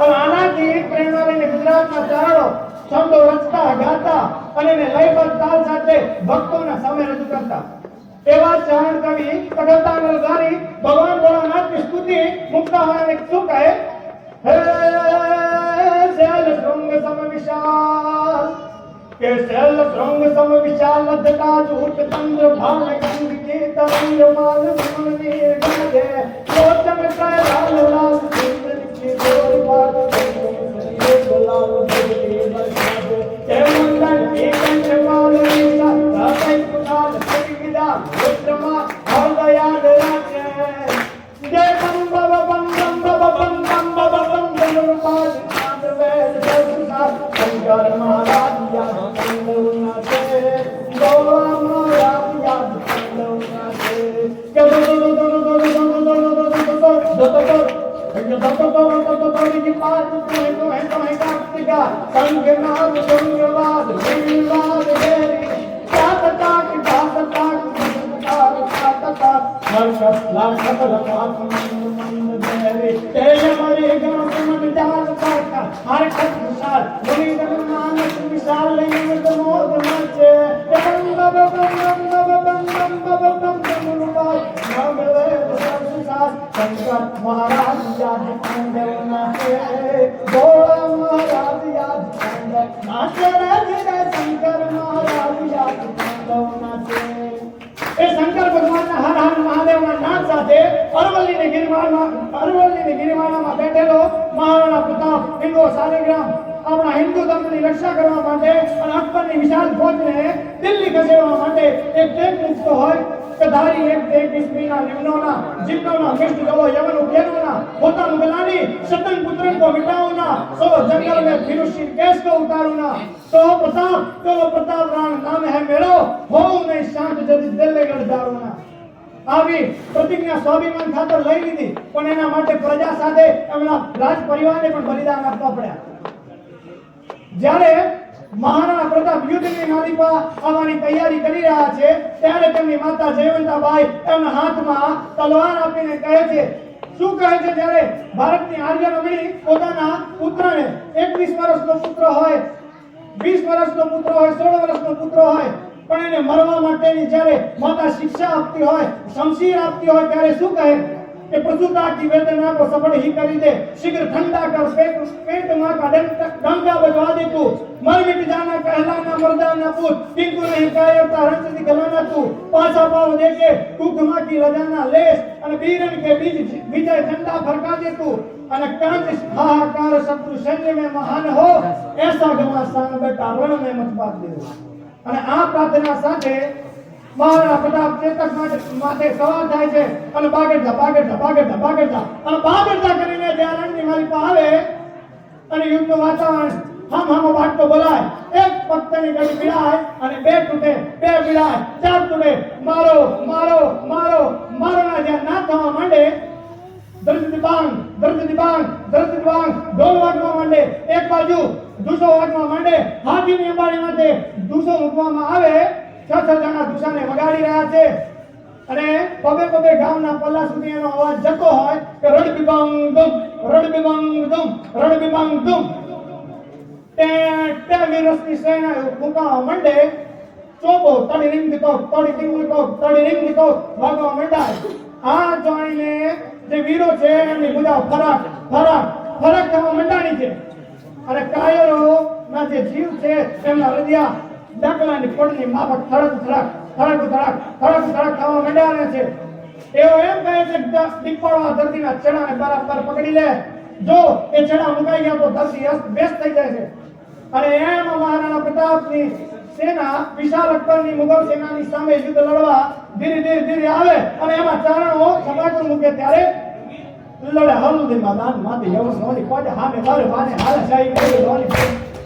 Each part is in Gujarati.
આનાથી પ્રેરણાને ગુજરાતના ચારણો ગાતા અને એને લયબદ્ધ તાલ સાથે ભક્તોના સામે કરતા. એવા ચરણ કવિ ભગવાન के शैल भ्रम सम विशाल जटा झूठ चंद्र भान गंग के तरंग माल मन नीर गंगे लोचन का लाल लाल सुंदर की डोर बात सुनिए बुलाओ दिल्ली बरसात हे मंगल की भक्त भव भक्त भव की पात तुम्हें तुम्हें तुम्हें कार्तिका संग नाद संग वाद विवाद हेरी जात ताक जात ताक संसार जात ताक हर्ष लाखत लखात मंद देवी तेज मरे गम समन जात ताक हर खत विशाल मुनि गण मानस विशाल लिंग मोद मच बंग बंग बंग बंग बंग बंग बंग શંકર મહારાજ યાદ કંદવના છે એ શંકર ભગવાનના હર હર મહાદેવના નાદ સાથે અરવલ્લીની ગિરિમાળમાં અરવલ્લીની ગિરિમાળામાં બેઠેલો મહારાણા પ્રતાપ હિન્દુ શાલિગ્રામ આપણા હિન્દુ ધર્મની રક્ષા કરવા માટે અને અકબરની વિશાળ ફોજને દિલ્હી ખસેડવા માટે એક ટેક મૂકતો હોય કે એક તે વિસ્મીના નિમ્નોના જીવનોના મિષ્ટ જવો, યમન ઉકેનોના હોતા મુગલાની સતન પુત્રન કો મિટાઓના સો જંગલ મે ફિરુશી કેસ કો ઉતારોના. સો પ્રતાપ, તો પ્રતાપ રાણ નામ હે મેળો હો મે શાંત જદી દિલ્લે ગઢદારોના આવી પ્રતિજ્ઞા સ્વાભિમાન ખાતર લઈ લીધી, પણ એના માટે પ્રજા સાથે એમના રાજ પરિવારને પણ બલિદાન આપવા પડ્યા. જ્યારે મહારાણા પ્રતાપ યુદ્ધની માલિક આવવાની તૈયારી કરી રહ્યા છે. ત્યારે તેમની માતા જયવંતાબાઈ એમના હાથમાં તલવાર આપીને કહે છે. શું કહે છે? જ્યારે ભારતની આર્ય રમણી પોતાના પુત્રને 21 વર્ષનો પુત્ર હોય 20 વર્ષનો પુત્ર હોય 16 વર્ષનો પુત્ર હોય, પણ એને મરવા માટેની જ્યારે માતા શિક્ષા આપતી હોય, શમશીર આપતી હોય, ત્યારે શું કહે? કે પશુતાજી વેદન આપો સફળ હી કરી દે. શીઘ્ર ઠંડા કર પેટ પેટમાં કા ડંકા બજવા દે તું. મર મિટ જાના કહેલા ના મરદા ના પૂત કિંતુ નહીં કાયો તારંચથી ગલાના તું પાછા પાવ દે કે કુખમાં કી રજાના લેશ અને બીરન કે બીજ બીજા ઠંડા ફરકા દે તું. અને કાંત હાહાકાર શત્રુ સૈન્ય મે મહાન હો. એસા ગમા સાંગ બેટા રણ મે મત પાત દે અને આ પ્રાર્થના સાથે મહારાણા બધા ચેતક માટે સવાર થાય છે. અને બાગડતા બાગડતા બાગડતા બાગડતા અને બાગડતા કરીને જે રણની માલિક આવે, અને યુદ્ધનું વાતાવરણ હમ હમ વાટતો બોલાય. એક પત્તની ગળી પીડાય અને બે તૂટે, બે પીડાય, ચાર તૂટે. મારો મારો મારો મારો ના જ્યાં ના થવા માંડે દર્દ દિબાંગ દર્દ દિબાંગ દર્દ દિબાંગ ઢોલ વાગવા માંડે, એક બાજુ દુસો વાગવા માંડે, હાથીની અંબાડી માટે દુસો મૂકવામાં આવે. છ છ જણા વગાડી રહ્યા છે. અને પગે પગે ગામના પલ્લા સુધી એનો અવાજ જતો હોય કે રડ બિબંગ દુમ રડ બિબંગ દુમ રડ બિબંગ દુમ તે તે વીરસની સેના ફૂંકાવા માંડે. ચોપો તડી રીંગ દીકો તડી રીંગ દીકો તડી રીંગ દીકો વાગવા મંડાય. આ જોઈને જે વીરો છે, એમની બુધા ફરક ફરક ફરક થવા મંડાણી છે. અને કાયરો ના જે જીવ છે, એમના હૃદય ડાકલાની પડની માફક ધડક ધડક ધડક ધડક ધડક ધડક થવા માંડ્યા છે. એવો એમ કહે છે કે દીપડવા ધરતીના ચણાને બરાબર પકડી લે. જો એ ચણા મુકાઈ ગયા તો ધરતી અસ્ત વ્યસ્ત થઈ જાય છે. અને એમ મહારાણા પ્રતાપની સેના વિશાળ અકબરની મુગલ સેનાની સામે યુદ્ધ લડવા ધીરે ધીરે ધીરે આવે અને એમાં ચારણો સપાટું મૂકે ત્યારે લડે. હલુદી માં માતે યવસ નોની કોજે હામે વારે વાને હાલે સાઈ કે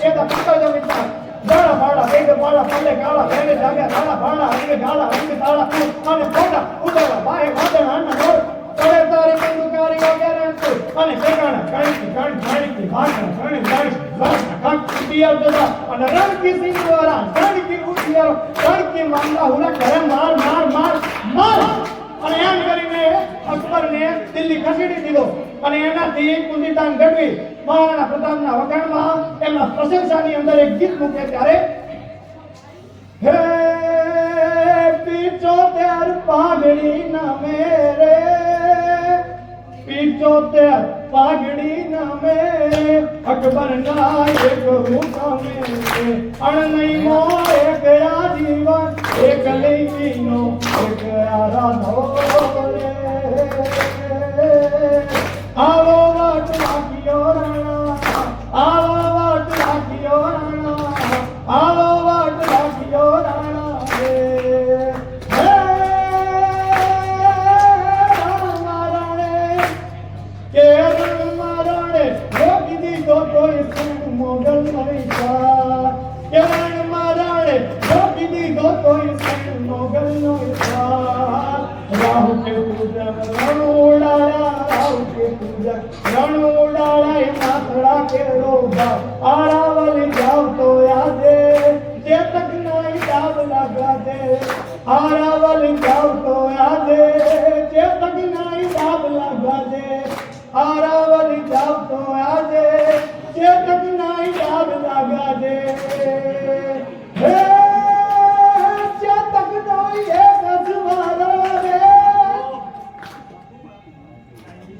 હાથ એદા પકડ જમીતા જાળા બાળા બેગ બાળા પલ્લે કાળા બેને જાગ્યા કાળા બાળા રંગ ગાળા રંગ તાળા અને ફોટા ઉડાડા બાહે વાદળ આના દોર કરે તારી બંદુકારી વગેરે અને ઠેકાણા કાણી કાણી કાણી ભાષણ કાણી કાણી ભાષણ કાણી પિયર દદા અને રંગ કી સિંગવારા રંગ કી ઉઠિયારો રંગ કી માંગા હુરા કરે માર માર માર માર. અને એમ કરીને અકબરને દિલ્હી ખસેડી દીધો. અને એનાથી કુંદીતાન ગઢવી મહારાણા પ્રતાપના વખાણમાં એમના પ્રશંસાની અંદર એક ગીત મૂકે ત્યારે, હે પિચોતેર પાઘડી ના મેરે પિચોતેર પાઘડી ના મેરે અકબર ના એક હુકમે અણનઈ મો એક આજીવન એક લેકીનો એક આરાધો રણ ઉડાડા એ માથડા કે રોગા આરાવલી જાવ તો યાદે, જે તક નાઈ દાબ લાગા દે આરાવલી જાવ તો યાદે, જે તક નાઈ દાબ લાગા દે આરાવલી જાવ તો યાદે, જે તક નાઈ દાબ લાગા દે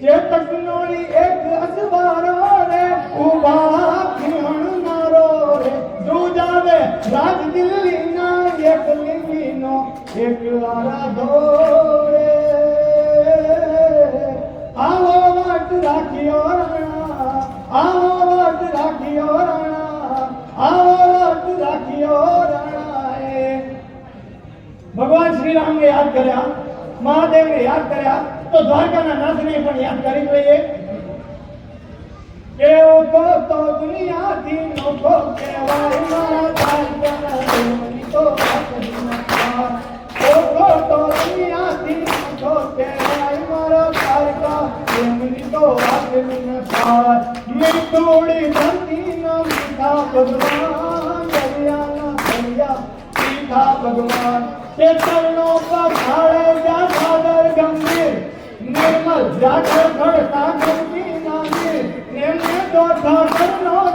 જે તકનોળી એક અજવાળો રે ઊભા ખીણ મારો રે. દૂજાવે રાજ દિલ્હી ના એક લીંગીનો એક આરાધો રે આવો વાટ રાખ્યો રાણા, આવો વાટ રાખ્યો રાણા, આવો વાટ રાખ્યો રાણા એ ભગવાન શ્રી રામને યાદ કર્યા, મહાદેવને યાદ કર્યા તો દ્વારકાના નાથને પણ યાદ કરી જોઈએ. કેવો તો તો દુનિયાથી નોખો કહેવાય મારા દ્વારકાના તો તો તો ભગવાન ભગવાન ચેતનનો પખાડે જા સાગર ગંભીર નિર્મલ જાગર ખડતા ગંભીર નામે નિર્મલ તો ઠાકર નો જા